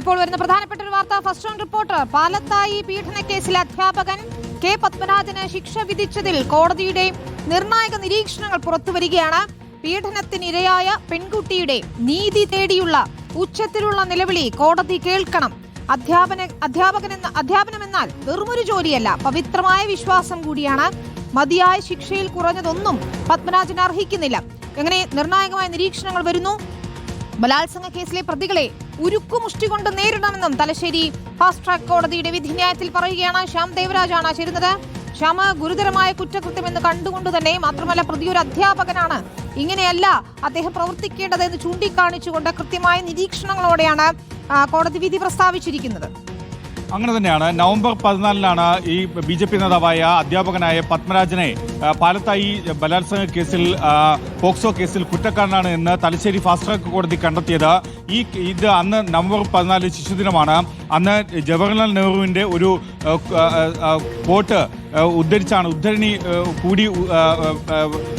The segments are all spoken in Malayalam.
ഇപ്പോൾ വരുന്ന പ്രധാനപ്പെട്ട ഒരു വാർത്ത. ഫസ്റ്റ് റൗണ്ട് റിപ്പോർട്ടർ പാലത്തായി പീഡനക്കേസിലെ അധ്യാപകൻ കെ പത്മനാഥന് ശിക്ഷ വിധിച്ചതിൽ കോടതിയുടെ നിർണായക നിരീക്ഷണങ്ങൾ പുറത്തു വരികയാണ് പീഡനത്തിനിരയായ പെൺകുട്ടിയുടെ നീതി തേടിയുള്ള ഉച്ചത്തിലുള്ള നിലവിളി കോടതി കേൾക്കണം. അധ്യാപന അധ്യാപകനെന്ന അധ്യാപനമെന്നാൽ വെറുമൊരു ജോലിയല്ല പവിത്രമായ വിശ്വാസം കൂടിയാണ്. മതിയായ ശിക്ഷയിൽ കുറഞ്ഞതൊന്നും പത്മരാജൻ അർഹിക്കുന്നില്ല. എങ്ങനെ നിർണായകമായ നിരീക്ഷണങ്ങൾ വരുന്നു? ബലാത്സംഗ കേസിലെ പ്രതികളെ ഉരുക്കുമുഷ്ടി കൊണ്ട് നേരിടണമെന്നും തലശ്ശേരി ഫാസ്റ്റ് ട്രാക്ക് കോടതിയുടെ വിധിന്യായത്തിൽ പറയുകയാണ് ശ്യാം ദേവരാജാണ് ചേരുന്നത് ശ്യാമ ഗുരുതരമായ കുറ്റകൃത്യമെന്ന് കണ്ടുകൊണ്ട് തന്നെ മാത്രമല്ല പ്രതി ഒരു അധ്യാപകനാണ്. ഇങ്ങനെയല്ല അദ്ദേഹം പ്രവർത്തിക്കേണ്ടതെന്ന് ചൂണ്ടിക്കാണിച്ചുകൊണ്ട് കൃത്യമായ നിരീക്ഷണങ്ങളോടെയാണ് കോടതി വിധി പ്രസ്താവിച്ചിരിക്കുന്നത്. അങ്ങനെ തന്നെയാണ്. നവംബർ പതിനാലിനാണ് ഈ ബി ജെ പി നേതാവായ അധ്യാപകനായ പത്മരാജനെ പാലത്തായി ബലാത്സംഗ കേസിൽ പോക്സോ കേസിൽ കുറ്റക്കാരനാണ് എന്ന് തലശ്ശേരി ഫാസ്റ്റ് ട്രാക്ക് കോടതി കണ്ടെത്തിയത്. ഈ ഇത് അന്ന് നവംബർ പതിനാല് ശിശുദിനമാണ്. അന്ന് ജവഹർലാൽ നെഹ്റുവിന്റെ ഒരു കോട്ട് ഉദ്ധരിച്ചാണ് ഉദ്ധരണി കൂടി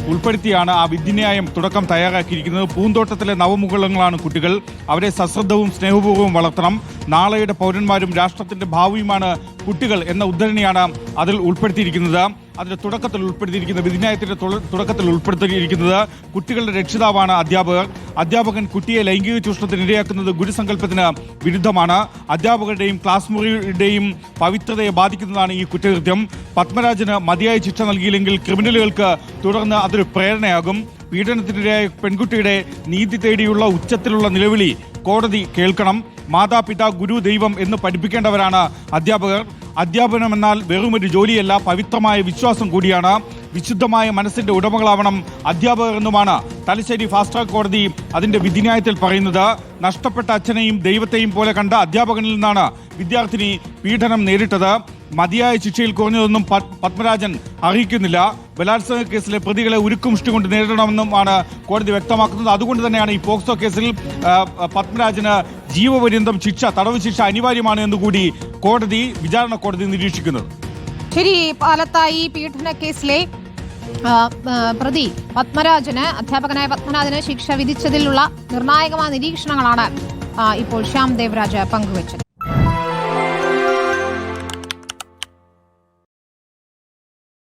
ഉൾപ്പെടുത്തിയാണ് ആ വിധിന്യായം തുടക്കം തയ്യാറാക്കിയിരിക്കുന്നത്. പൂന്തോട്ടത്തിലെ നവമുകളങ്ങളാണ് കുട്ടികൾ. അവരെ സശ്രദ്ധവും സ്നേഹപൂർവവും വളർത്തണം. നാളെയുടെ പൗരന്മാരും രാഷ്ട്രത്തിന്റെ ഭാവിയുമാണ് കുട്ടികൾ എന്ന ഉദ്ധരണിയാണ് അതിൽ ഉൾപ്പെടുത്തിയിരിക്കുന്നത്. അതിന്റെ തുടക്കത്തിൽ ഉൾപ്പെടുത്തിയിരിക്കുന്നത് വിധിന്യായത്തിന്റെ തുടക്കത്തിൽ ഉൾപ്പെടുത്തിയിരിക്കുന്നത് കുട്ടികളുടെ രക്ഷിതാവാണ് അധ്യാപകർ. അധ്യാപകൻ കുട്ടിയെ ലൈംഗിക ചൂഷണത്തിന് ഇരയാക്കുന്നത് ഗുരുസങ്കല്പത്തിന് വിരുദ്ധമാണ്. അധ്യാപകരുടെയും ക്ലാസ് മുറിയുടെയും പവിത്രതയെ ബാധിക്കുന്നതാണ് ഈ കുറ്റകൃത്യം. പത്മരാജന് മതിയായ ശിക്ഷ നൽകിയില്ലെങ്കിൽ ക്രിമിനലുകൾക്ക് തുടർന്ന് അതൊരു പ്രേരണയാകും. പീഡനത്തിനിരയായ പെൺകുട്ടിയുടെ നീതി തേടിയുള്ള ഉച്ചത്തിലുള്ള നിലവിളി കോടതി കേൾക്കണം. മാതാപിതാ ഗുരു ദൈവം എന്ന് പഠിപ്പിക്കേണ്ടവരാണ് അധ്യാപകർ. അധ്യാപനമെന്നാൽ വെറുമൊരു ജോലിയല്ല പവിത്രമായ വിശ്വാസം കൂടിയാണ്. വിശുദ്ധമായ മനസ്സിന്റെ ഉടമകളാവണം അധ്യാപകർ എന്നുമാണ് തലശ്ശേരി ഫാസ്റ്റ് ട്രാക്ക് കോടതി അതിന്റെ വിധിന്യായത്തിൽ പറയുന്നത്. നഷ്ടപ്പെട്ട അച്ഛനെയും ദൈവത്തെയും പോലെ കണ്ട അധ്യാപകനിൽ നിന്നാണ് വിദ്യാർത്ഥിനി പീഡനം നേരിട്ടത്. മതിയായ ശിക്ഷയിൽ കുറഞ്ഞതൊന്നും പത്മരാജൻ അറിയിക്കുന്നില്ല. ബലാത്സംഗ കേസിലെ പ്രതികളെ ഉരുക്കുമുഷ്ടി കൊണ്ട് നേരിടണമെന്നുമാണ് കോടതി വ്യക്തമാക്കുന്നത്. അതുകൊണ്ട് തന്നെയാണ് ഈ പോക്സോ കേസിൽ പത്മരാജന് ജീവപര്യന്തം ശിക്ഷ തടവ് ശിക്ഷ അനിവാര്യമാണ് എന്നുകൂടി കോടതി വിചാരണ കോടതി നിരീക്ഷിക്കുന്നത്. ശരി പാലത്തായി പീഡന കേസിലെ പ്രതി പത്മരാജന് അധ്യാപകനായ പത്മനാഥന് ശിക്ഷ വിധിച്ചതിലുള്ള നിർണായകമായ നിരീക്ഷണങ്ങളാണ് ഇപ്പോൾ ശ്യാം ദേവരാജ് പങ്കുവച്ചത്.